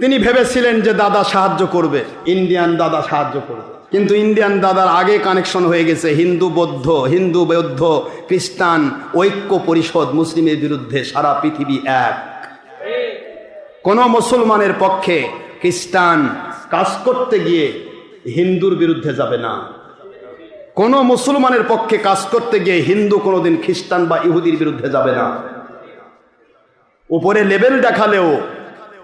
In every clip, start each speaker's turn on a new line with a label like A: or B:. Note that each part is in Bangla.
A: তিনি ভেবেছিলেন যে দাদা সাহায্য করবে, ইন্ডিয়ান দাদা সাহায্য করবে। কিন্তু ইন্ডিয়ান দাদার আগে কানেকশন হয়ে গেছে হিন্দু বৌদ্ধ হিন্দু বৌদ্ধ, খ্রিস্টান, ঐক্য পরিষদ, মুসলিমের বিরুদ্ধে সারা পৃথিবী এক। কোন মুসলমানের পক্ষে খ্রিস্টান কাজ করতে গিয়ে হিন্দুর বিরুদ্ধে যাবে না। কোন মুসলমানের পক্ষে কাজ করতে গিয়ে হিন্দু কোনোদিন খ্রিস্টান বা ইহুদির বিরুদ্ধে যাবে না। উপরে লেভেল দেখালেও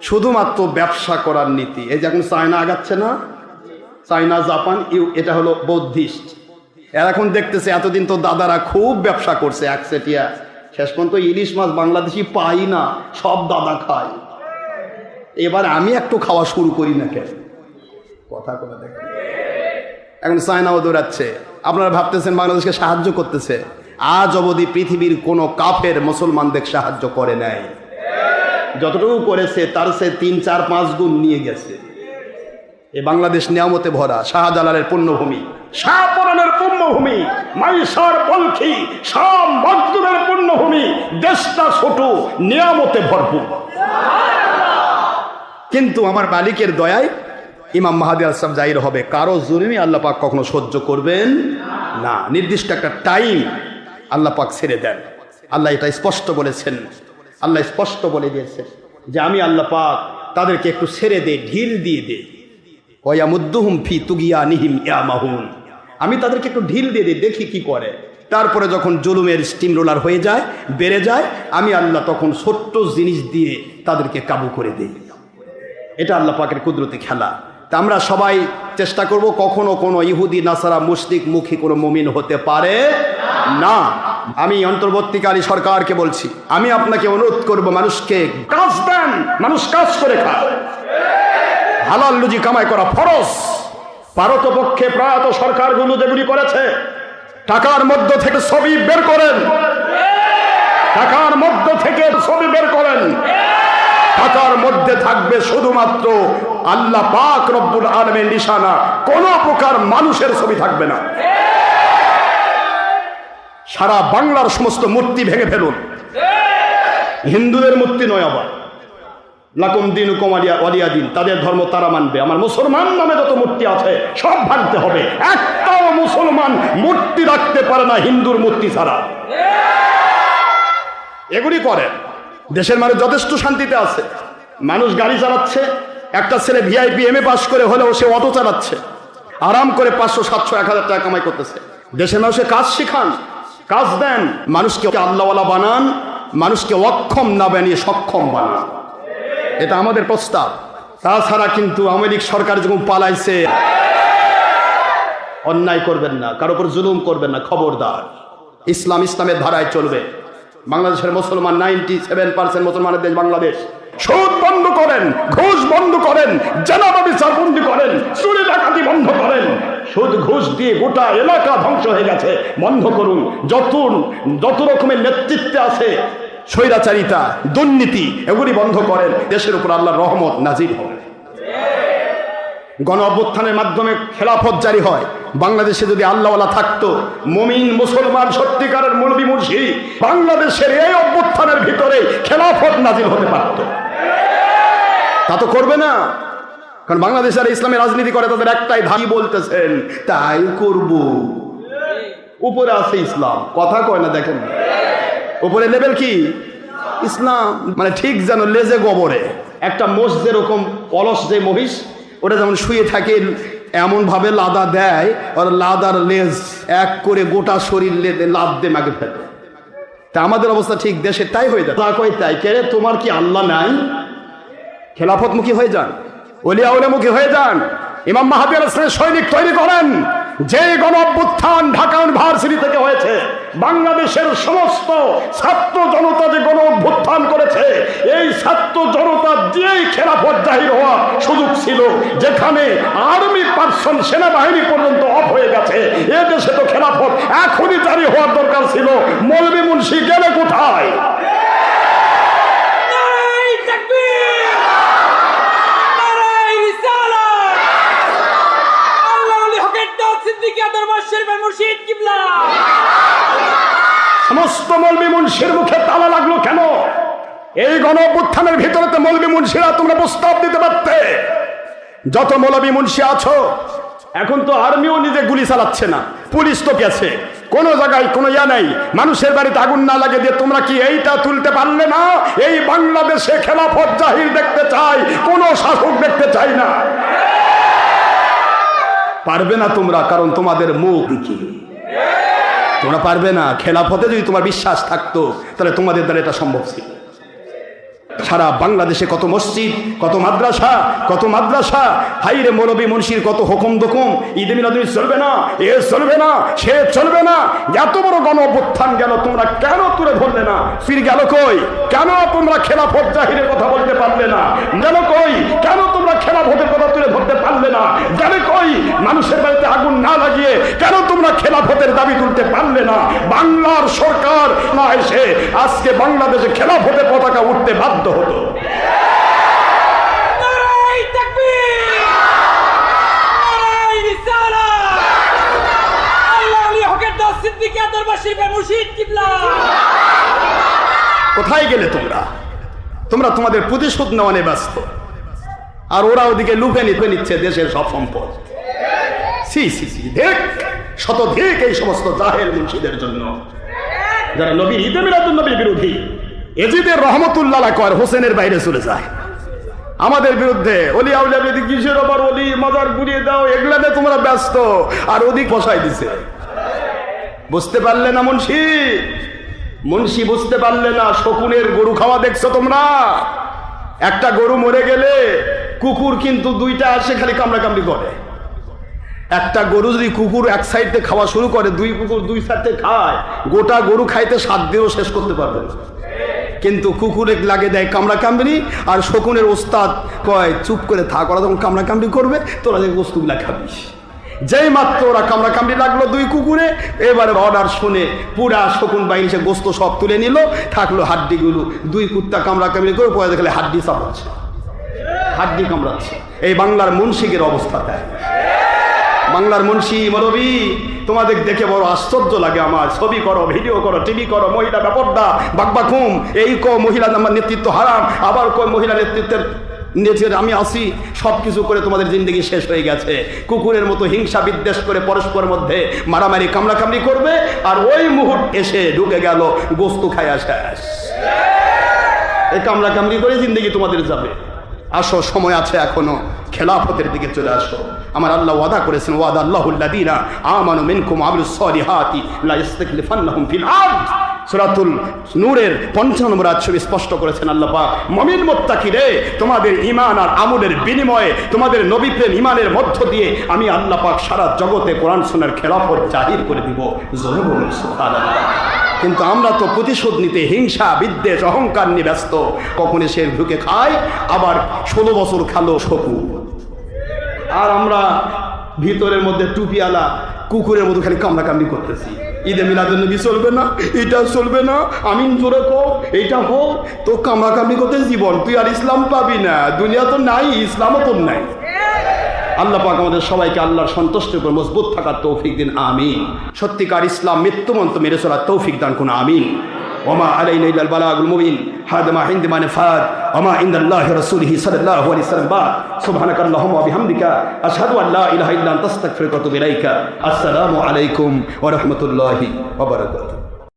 A: শুধুমাত্র ব্যবসা করার নীতি। এই যে এখন চায়না আগাচ্ছে না, চায়না, জাপান, ইউ, এটা হলো বৌদ্ধিস্ট। এরা এখন দেখতেছে এতদিন তো দাদারা খুব ব্যবসা করছে একচেটিয়া শেষ পর্যন্ত ইলিশ মাছ বাংলাদেশি পাই না, সব দাদা খায়। এবার আমি একটু খাওয়া শুরু করি না কেন? কথা করে দেখেন। এখন চায়নাও দৌড়াচ্ছে। আপনারা ভাবতেছেন বাংলাদেশকে সাহায্য করতেছে। আজ অবধি পৃথিবীর কোনো কাফের মুসলমানদের সাহায্য করে নাই। যতটুকু করেছে, তার সে তিন, চার, পাঁচ গুণ নিয়ে গেছে। এ বাংলাদেশ নিয়ামতে ভরা শাহজালালের পুণ্যভূমি, শাহপরানের পুণ্যভূমি মাইসার পলখি সব মজদুরের পুণ্যভূমি, দেশটা ছোট, নিয়ামতে ভরপুর। কিন্তু আমার মালিকের দয়ায় ইমাম মাহাদি আসলাম জাহির হবে। কারও জুলুমি আল্লাহ পাক কখনো সহ্য করবেন না। নির্দিষ্ট একটা টাইম আল্লাহ পাক ছেড়ে দেন। আল্লাহ এটা স্পষ্ট বলেছেন। আল্লাহ স্পষ্ট বলে দিয়েছে যে আমি আল্লাহ পাক তাদেরকে একটু ছেড়ে দে, ঢিল দিয়ে দে। ওয়ামুদ্দুহুম ফি তুগিয়া নিহিম ইয়ামাহুন। আমি তাদেরকে একটু ঢিল দিয়ে দিই দেখি কি করে। তারপরে যখন জুলুমের স্টিম রোলার হয়ে যায়, বেড়ে যায়, আমি আল্লাহ তখন ছোট্ট জিনিস দিয়ে তাদেরকে কাবু করে দিই। এটা আল্লাহ পাকের কুদরতি খেলা। তা আমরা সবাই চেষ্টা করব কখনো কোনো ইহুদি, নাসারা মুসলিক মুখী কোনো মমিন হতে পারে না। আমি অন্তর্বর্তীকারী সরকারকে বলছি, আমি আপনাকে অনুরোধ করব মানুষকে কাজ দেন, মানুষ কাজ করে খায় হালাল লুজি কামাই করা ফরজ। পারতপক্ষে প্রয়াত সরকারগুলো যেগুলি করেছে, টাকার মধ্য থেকে ছবি বের করেন। টাকার মধ্য থেকে ছবি বের করেন। টাকার মধ্যে থাকবে শুধুমাত্র আল্লাহ পাক রব্বুল আলমের নিশানা। কোন প্রকার মানুষের ছবি থাকবে না। সারা বাংলার সমস্ত মূর্তি ভেঙে ফেলুন। হিন্দুদের মূর্তি নয় আবার। লাকুম দিন কুমারিয়া ওয়ালিয়া দিন। তাদের ধর্ম তারা মানবে। আমার মুসলমান নামে যত মূর্তি আছে, সব ভাঙতে হবে। একটাও মুসলমান মূর্তি রাখতে পারে না হিন্দুর মূর্তি ছাড়া। এগুলি করে। দেশের মানুষ যথেষ্ট শান্তিতে আছে। মানুষ গাড়ি চালাচ্ছে। একটা ছেলে ভিআইপি এম এ পাস করে হলেও সে অটো চালাচ্ছে। আরাম করে পাঁচশো, সাতশো, এক হাজার টাকা কামাই করতেছে। দেশের মানুষের কাজ শিখান। কাজ দেন, মানুষকে আল্লাহওয়ালা বানান, মানুষকে অক্ষম না বানিয়ে সক্ষম বানান। এটা আমাদের প্রস্তাব। তাছাড়া কিন্তু আমেরিক সরকার যখন পালাইছে, অন্যায় করবেন না, কারও উপর জুলুম করবেন না, খবরদার। ইসলাম ইসলামের ধারায় চলবে। বাংলাদেশের মুসলমান নাইনটি সেভেন পার্সেন্ট মুসলমানের দেশ বাংলাদেশ। সুদ বন্ধ করেন, ঘুষ বন্ধ করেন, জানাবা বিচার বন্ধ করেন, চুরি ডাকাতি বন্ধ করেন। সুদ ঘুষ দিয়ে গোটা এলাকা ধ্বংস হয়ে গেছে। বন্ধ করুন যত যত রকমের নেতৃত্বে আছে, স্বৈরাচারিতা, দুর্নীতি, এগুলি বন্ধ করেন, দেশের উপর আল্লাহর রহমত নাজির হবে। গণ অভ্যুত্থানের মাধ্যমে খেলাফত জারি হয়। বাংলাদেশে যদি আল্লাহওয়ালা থাকতো, মমিন, মুসলমান, সত্যিকারের মৌলবী মুর্শি, বাংলাদেশের এই অভ্যুত্থানের ভিতরে খেলাফত নাজিল হতে পারত। তা তো করবে না। কারণ বাংলাদেশের ইসলামের রাজনীতি করে তাদের একটাই ধাই বলতেছেন, তাই করব। উপরে আছে ইসলাম। কথা কয় না, দেখেন। উপরে লেভেল কি? ইসলাম মানে ঠিক যেন লেজে গোবরে। একটা মোষ যেরকম অলস যে মহিষ, ওটা যেমন শুয়ে থাকে এমন ভাবে লাদা দেয়, আর লাদার লেজ এক করে গোটা শরীর লেদে লাদ দিয়ে মাকে ফেলে। তা আমাদের অবস্থা ঠিক, দেশে তাই হয়ে যায় তা কয় তাই। কে তোমার কি আল্লাহ নাই? খেলাফতমুখী হয়ে যান। অলিয়া মুখী হয়ে যান। ইমাম আলাইসলামের সৈনিক তৈরি করেন। যে গণ অভ্যুত্থান ঢাকা ইউনিভার্সিটি থেকে হয়েছে, বাংলাদেশের সমস্ত ছাত্র জনতা যে গণ অভ্যুত্থান করেছে, এই ছাত্র জনতা দিয়েই খেলাফত জাহির হওয়া সুযোগ ছিল। যেখানে আর্মি পার্সন সেনাবাহিনী পর্যন্ত অফ হয়ে গেছে। এ দেশে তো খেলাফত এখনই জারি হওয়ার দরকার ছিল। মৌলবী মুন্সি গেলে কোথায়? সমস্ত মলবি মুন্সির মুখে তালা লাগল কেন? এই গণ ভিতরে তো মৌলবী মুন্সিরা তোমরা প্রস্তাব দিতে পারতে। যত মৌলবী মুন্সি আছো, এখন তো আর্মিও নিজে গুলি চালাচ্ছে না, পুলিশ তো গেছে। কোন জায়গায় কোনো ইয়া নাই, মানুষের বাড়িতে আগুন না লাগে দিয়ে তোমরা কি এইটা তুলতে পারলে না? এই বাংলাদেশে খেলাফত জাহির দেখতে চাই, কোন শাসক দেখতে চাই না। পারবে না তোমরা, কারণ তোমাদের মুখ কি তোমরা পারবে না। খেলাফতে যদি তোমার বিশ্বাস থাকতো, তাহলে তোমাদের দ্বারা এটা সম্ভব ছিল। সারা বাংলাদেশে কত মসজিদ, কত মাদ্রাসা কত মাদ্রাসা হাইরে মৌলবী মুন্সির কত হুকুম দকুম, ঈদে মিলাদুল চলবে না, এ চলবে না, সে চলবে না। এত বড় গণ অভ্যুত্থান গেল, তোমরা কেন তুলে ধরলে না? ফির গেল কই? কেন তোমরা খেলাফত জাহিরের কথা বলতে পারলে না? গেল কই? কেন তোমরা খেলাফতের কথা তুলে ধরতে পারলে না? গেলে কই? মানুষের বাড়িতে আগুন না লাগিয়ে কেন তোমরা খেলাফতের দাবি তুলতে পারলে না। বাংলার সরকার না এসে আজকে বাংলাদেশে খেলাফতের পতাকা উঠতে বাধ্য হতো কোথায় গেলে তোমরা? তোমরা তোমাদের প্রতিশোধ নেওয়া নিয়ে ব্যস্ত। আর ওরা ওদিকে লুপে নিতে নিচ্ছে দেশের সব সম্পদ। সি সি সি দেখ। শত দেখ এই সমস্ত জাহের মুন্সিদের জন্য। যারা নবীর ঈদে নবীর বিরোধী, এজিদের রহমতুল্লাহ কর হোসেনের বাইরে চলে যায়। আমাদের বিরুদ্ধে অলি আউলিয়া বেদি কিসের ওপর অলি? মাজার ঘুরিয়ে দাও এগুলাতে তোমরা ব্যস্ত। আর ওদিক বসাই দিছে। বুঝতে পারলে না মুন্সি? মুন্সি বুঝতে পারলে না, শকুনের গরু খাওয়া দেখছ তোমরা? একটা গরু মরে গেলে কুকুর কিন্তু দুইটা আসে, খালি কামড়া কামড়ি করে। একটা গরু যদি কুকুর এক সাইডে খাওয়া শুরু করে, দুই কুকুর দুই সাইডে খায়, গোটা গরু খাইতে সাত দিয়েও শেষ করতে পারবে কিন্তু কুকুরে লাগে দেয় কামড়া কামড়ি, আর শকুনের ওস্তাদ কয়, চুপ করে থাক, ওরা তখন কামড়া কামড়ি করবে, তোরা যে বস্তুগুলা খাবিস যেই মাত্র ওরা কামড়া কামড়ি লাগল দুই কুকুরে, এবারে অর্ডার শুনে পুরা শকুন বাহিনী সে গোস্ত সব তুলে নিল, থাকল হাড্ডিগুলো। দুই কুত্তা কামড়া কামড়ি করে পরে দেখলে হাড্ডি চাপাচ্ছে হাড্ডি কামড়াচ্ছে। এই বাংলার মুন্সিকের অবস্থা দেয় বাংলার মুন্সি মরবি তোমাদের দেখে বড় আশ্চর্য লাগে আমার। ছবি করো, ভিডিও করো, টিভি করো, মহিলা ব্যাপারটা বাকবাকুম এই কো মহিলা আমার নেতৃত্ব হারাম আবার কো মহিলা নেতৃত্বের নেতৃত্বে আমি আসি সব কিছু করে তোমাদের জিন্দগি শেষ হয়ে গেছে। কুকুরের মতো হিংসা বিদ্বেষ করে পরস্পর মধ্যে মারামারি, কামড়াকামড়ি করবে, আর ওই মুহূর্ত এসে ঢুকে গেল, গোস্ত খায়া শেষ। এই কামড়া কামড়ি করে জিন্দগি তোমাদের যাবে। আসো, সময় আছে এখনও। খেলাফতের দিকে চলে আসো। আমার আল্লাহ ওয়াদা করেছেন, ওয়াদা আল্লাহুল্লাদিনা আমানু মিনকুম আমিলুস সলিহাতি লা ইস্তাকলিফান্নাহুম ফিল আরদ। সূরাতুল নূরের 55 নম্বর ছবি স্পষ্ট করেছেন আল্লাহ পাক, মুমিন মুত্তাকি রে, তোমাদের ইমান আর আমলের বিনিময়ে, তোমাদের নবী প্রেম ঈমানের মধ্য দিয়ে আমি আল্লাহ পাক সারা জগতে কোরআন সুন্নাহর খেলাফত জাহির করে দিব। জোরে কিন্তু আমরা তো প্রতিশোধ নিতে হিংসা, বিদ্বেষ, অহংকার নিয়ে ব্যস্ত। কখনো সে ঢুকে খায়, আবার ষোলো বছর খালো শকু আর আমরা ভিতরের মধ্যে টুপিওয়ালা কুকুরের মতো খালি কামড়া কামড়ি করতেছি। ঈদে মিলাদের নবী চলবে না, এটা চলবে না, আমিন জোরে কো এইটা হোক, তো কামড়া কামড়ি করতে জীবন। তুই আর ইসলাম পাবি না, দুনিয়া তো নাই, ইসলামও তো নাই। আল্লাহ পাক আমাদের সবাইকে আল্লাহর সন্তুষ্ট করে মজবুত থাকার তৌফিক দিন, আমিন। সত্যিকার ইসলাম মৃত্যুমন্ত মেরে চলার তৌফিক দান কোন আমিন। ওমা আলাইনা বালাগুল মুবিন হাদা মা হিন্দ মানে ফাদ। ওমা ইনদাল্লাহি রাসূলিহি সাল্লাল্লাহু আলাইহি ওয়াসাল্লাম বা সুবহানাকা আল্লাহুম্মা ওয়া বিহামদিকা আশহাদু আল লা ইলাহা ইল্লা আনতা আস্তাগফিরুকা ওয়া আতুবু ইলাইকা। আসসালামু আলাইকুম ওয়া রাহমাতুল্লাহি